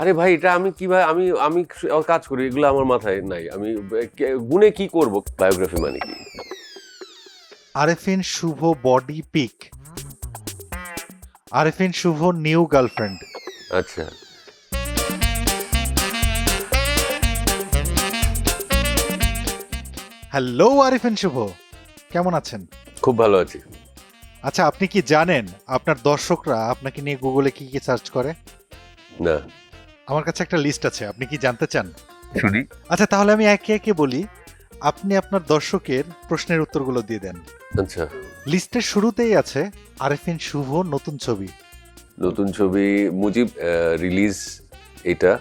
আরে ভাই এটা আমি কীভাবে আমি আমি কাজ করি এগুলো আমার মাথায় নাই। আমি গুণে কি করব বায়োগ্রাফি মানে কি? Arefin Shuvo body pic Arefin Shuvo new girlfriend আচ্ছা। হ্যালো আরিফিন শুভ। কেমন আছেন? খুব ভালো আছি। আচ্ছা আপনি কি জানেন আপনার দর্শকরা আপনাকে নিয়ে গুগলে কি কি সার্চ করে? না। আমার কাছে একটা লিস্ট আছে আপনি কি জানতে চান? শুনি। আচ্ছা তাহলে আমি একে একে বলি। আপনি আপনার দর্শকের প্রশ্নের উত্তরগুলো দিয়ে দেন। আচ্ছা। লিস্টের শুরুতেই আছে আরেফিন শুভ নতুন ছবি। নতুন ছবি মুজিব রিলিজ এটা।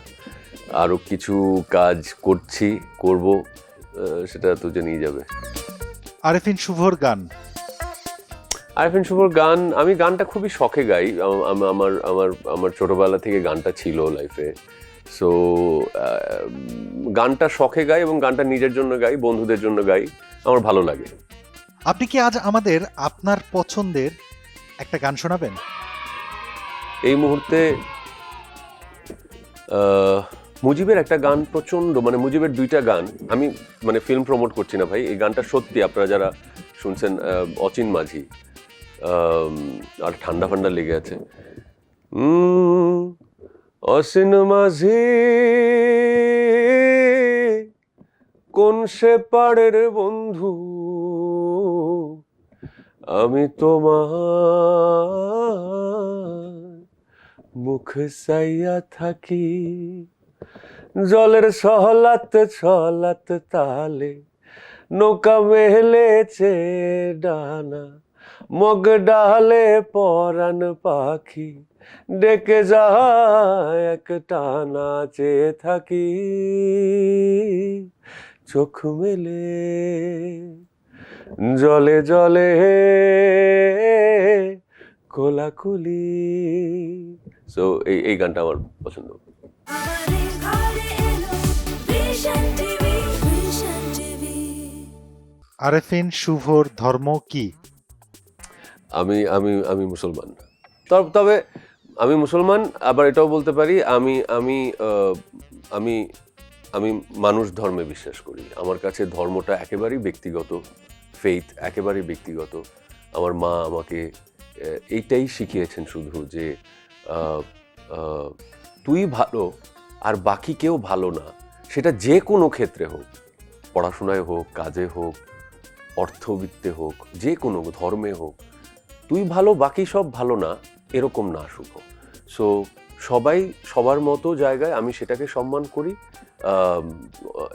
আরও কিছু কাজ করছি করব সেটা তো জেনেই যাবে। আরেফিন শুভর গান। আরিফিন শুভর গান আমি গানটা খুবই শখে গাই। আম- আম- আমার আমার আমার ছোটবেলা থেকে গানটা ছিল লাইফে। সো গানটা শখে গাই এবং গানটা নিজের জন্য গাই বন্ধুদের জন্য গাই। আমার ভালো লাগে। আপনি কি আজ আমাদের আপনার পছন্দের একটা গান শোনাবেন? এই মুহূর্তে মুজিবের একটা গান প্রচণ্ড মানে মুজিবের দুইটা গান আমি মানে ফিল্ম প্রমোট করছি না ভাই। এই গানটা সত্যি আপনারা যারা শুনছেন অচিন মাঝি আর ঠান্ডা ফান্ডা লেগে আছে। অসিন মাঝি, কোন সে পাড়ের বন্ধু? আমি তোমার মুখ সাইয়া থাকি, জলের সহলাত ছলাত তালে, নৌকা মেলেছে ডানা। মগ ডালে পরান পাখি ডেকে যায় এক টানা চেয়ে থাকি। চোখ মেলে জলে জলে কোলাকুলি। সো এই এই গানটা আমার পছন্দ। আরেফিন শুভর ধর্ম কি? আমি আমি আমি মুসলমান। তবে আমি মুসলমান, আবার এটাও বলতে পারি, আমি আমি আমি আমি মানুষ ধর্মে বিশ্বাস করি। আমার কাছে ধর্মটা একেবারেই ব্যক্তিগত ফেইথ একেবারেই ব্যক্তিগত। আমার মা আমাকে এইটাই শিখিয়েছেন শুধু যে তুই ভালো, আর বাকি কেউ ভালো না। সেটা যে কোনো ক্ষেত্রে হোক, পড়াশোনায় হোক, কাজে হোক, অর্থবিত্তে হোক, যে কোনো ধর্মে হোক তুই ভালো বাকি সব ভালো না এরকম না শুভ। সো সবাই সবার মতো জায়গায় আমি সেটাকে সম্মান করি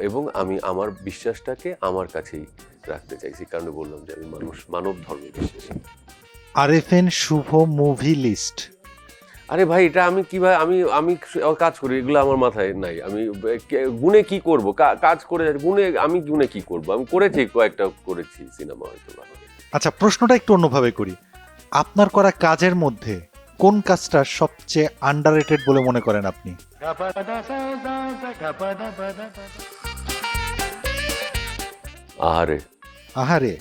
এবং আমি আমার বিশ্বাসটাকে আমার কাছেই রাখতে চাইছি কারণে বললাম যে আমি মানুষ মানব ধর্মে বিশ্বাসী। আরেফিন শুভ মুভি লিস্ট আরে ভাই এটা আমি কীভাবে আমি আমি কাজ করি এগুলো আমার মাথায় নাই। আমি গুণে কি করব? কাজ করে। গুণে আমি গুনে কি করব? আমি করেছি কয়েকটা করেছি সিনেমা হয়তো আচ্ছা প্রশ্নটা একটু অন্যভাবে করি। আপনার করা কাজের মধ্যে কোন কাজটা সবচেয়ে আন্ডাররেটেড বলে মনে করেন আপনি? আহারে। আহারে।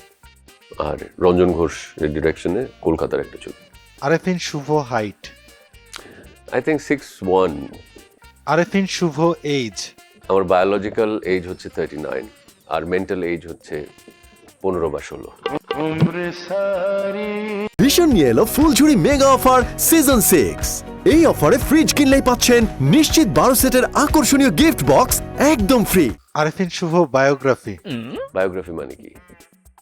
আহারে। রঞ্জন ঘোষ এর ডিরেকশনে কলকাতার একটা ছবি। Arefin Shuvo height I think six one Arefin Shuvo age আমার বায়োলজিক্যাল এজ হচ্ছে থার্টি নাইন আর মেন্টাল এজ হচ্ছে পনেরো বা ষোলো। ভীষণ নিয়ে এলো Phuljhuri mega offer season six এই অফারে ফ্রিজ কিনলেই পাচ্ছেন নিশ্চিত বারো সেটের আকর্ষণীয় গিফট বক্স একদম free Arefin Shuvo biography biography মানে কি?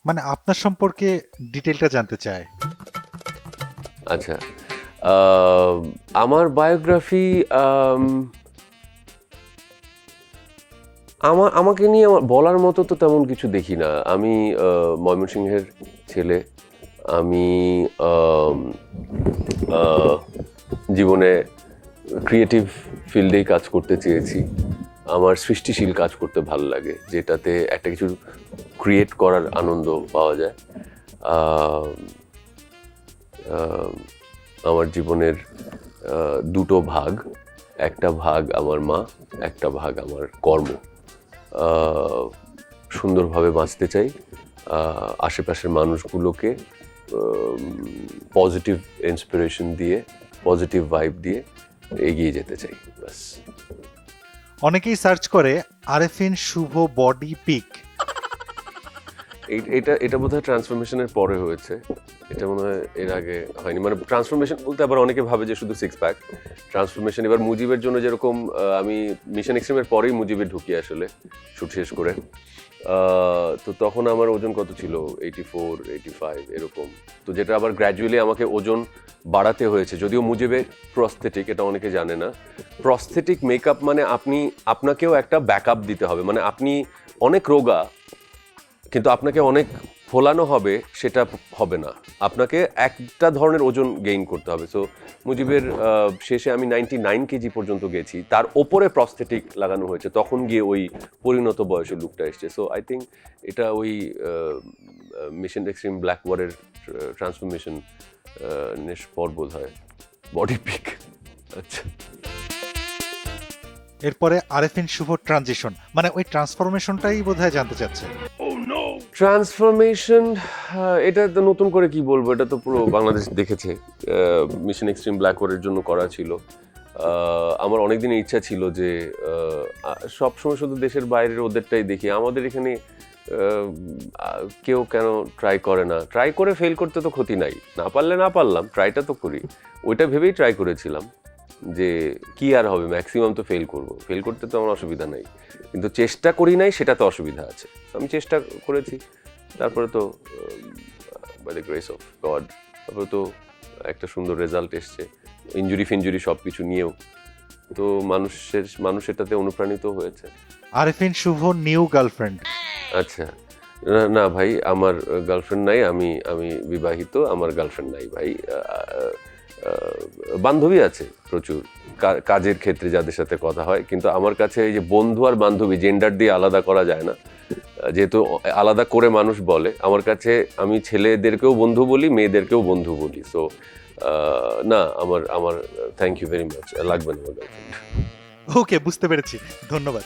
মানে আপনার সম্পর্কে ডিটেলটা জানতে চায় আচ্ছা। আমার বায়োগ্রাফি আমার আমাকে নিয়ে আমার বলার মতো তো তেমন কিছু দেখি না। আমি আহ, ময়মনসিংহের ছেলে। আমি জীবনে ক্রিয়েটিভ ফিল্ডেই কাজ করতে চেয়েছি। আমার সৃষ্টিশীল কাজ করতে ভালো লাগে, যেটাতে একটা কিছু ক্রিয়েট করার আনন্দ পাওয়া যায়। আমার জীবনের দুটো ভাগ, একটা ভাগ আমার মা, একটা ভাগ আমার কর্ম। সুন্দরভাবে বাঁচতে চাই। আশেপাশের মানুষগুলোকে পজিটিভ ইন্সপিরেশন দিয়ে পজিটিভ ভাইব দিয়ে এগিয়ে যেতে চাই বাস অনেকেই সার্চ করে আরেফিন শুভ বডি পিক এটা এটা বোধহয় ট্রান্সফরমেশনের পরে হয়েছে। এটা মনে হয় এর আগে হয়নি। মানে ট্রান্সফরমেশন বলতে আবার অনেকে ভাবে যে শুধু সিক্স প্যাক ট্রান্সফরমেশন এবার মুজিবের জন্য যেরকম আমি মিশন এক্সট্রিমের পরেই মুজিবে ঢুকি আসলে শুট শেষ করে। তো তখন আমার ওজন কত ছিল? এইটি ফোর এইটি ফাইভ এরকম। তো যেটা আবার গ্র্যাজুয়ালি আমাকে ওজন বাড়াতে হয়েছে। যদিও মুজিবে প্রস্থেটিক এটা অনেকে জানে না। প্রস্থেটিক মেকআপ মানে আপনি, আপনাকেও একটা ব্যাকআপ দিতে হবে। মানে আপনি অনেক রোগা, কিন্তু আপনাকে অনেক ফোলানো হবে, সেটা হবে না। আপনাকে একটা ধরনের ওজন গেইন করতে হবে। সো মুজিবের শেষে আমি নাইনটি নাইন কেজি পর্যন্ত গেছি। তার ওপরে প্রস্থেটিক লাগানো হয়েছে। তখন গিয়ে ওই পরিণত বয়সের লুকটা এসছে। সো আই থিঙ্ক এটা ওই মিশন এক্সট্রিম ব্ল্যাক ওয়ারের ট্রান্সফরমেশন নেক্সট পর বোধ হয় বডি পিক আচ্ছা। এরপরে আরেফিন শুভ ট্রানজিশন মানে ওই ট্রান্সফরমেশনটাই বোধহয় জানতে চাচ্ছে। ট্রান্সফরমেশন এটা তো নতুন করে কি বলব? এটা তো পুরো বাংলাদেশ দেখেছে। মিশন এক্সট্রিম ব্ল্যাক ওয়ারের জন্য করা ছিল। আমার অনেকদিনের ইচ্ছা ছিল যে সব সময় শুধু দেশের বাইরের ওদেরটাই দেখি। আমাদের এখানে কেউ কেন ট্রাই করে না? ট্রাই করে ফেল করতে তো ক্ষতি নাই। না পারলে না পারলাম ট্রাইটা তো করি। ওইটা ভেবেই ট্রাই করেছিলাম। যে কি আর হবে? ম্যাক্সিমাম তো ফেল করব। ফেল করতে তো আমার অসুবিধা নাই। কিন্তু চেষ্টা করি নাই সেটা তো অসুবিধা আছে। আমি চেষ্টা করেছি। তারপরে তো by the grace of God তারপরে তো একটা সুন্দর রেজাল্ট এসছে। ইঞ্জুরি ফিঞ্জুরি সব কিছু নিয়েও। তো মানুষের মানুষ এটাতে অনুপ্রাণিত হয়েছে। আরেফিন শুভ নিউ গার্লফ্রেন্ড আচ্ছা। না, না ভাই আমার গার্লফ্রেন্ড নাই আমি আমি বিবাহিত আমার গার্লফ্রেন্ড নাই ভাই। বান্ধবী আছে প্রচুর কাজের ক্ষেত্রে যাদের সাথে কথা হয়, কিন্তু আমার কাছে এই যে বন্ধু আর বান্ধবী জেন্ডার দিয়ে আলাদা করা যায় না। যেহেতু আলাদা করে মানুষ বলে, আমার কাছে আমি ছেলেদেরকেও বন্ধু বলি, মেয়েদেরকেও বন্ধু বলি। সো না, আমার আমার থ্যাংক ইউ ভেরি মাচ লাগবে না ওকে বুঝতে পেরেছি। ধন্যবাদ।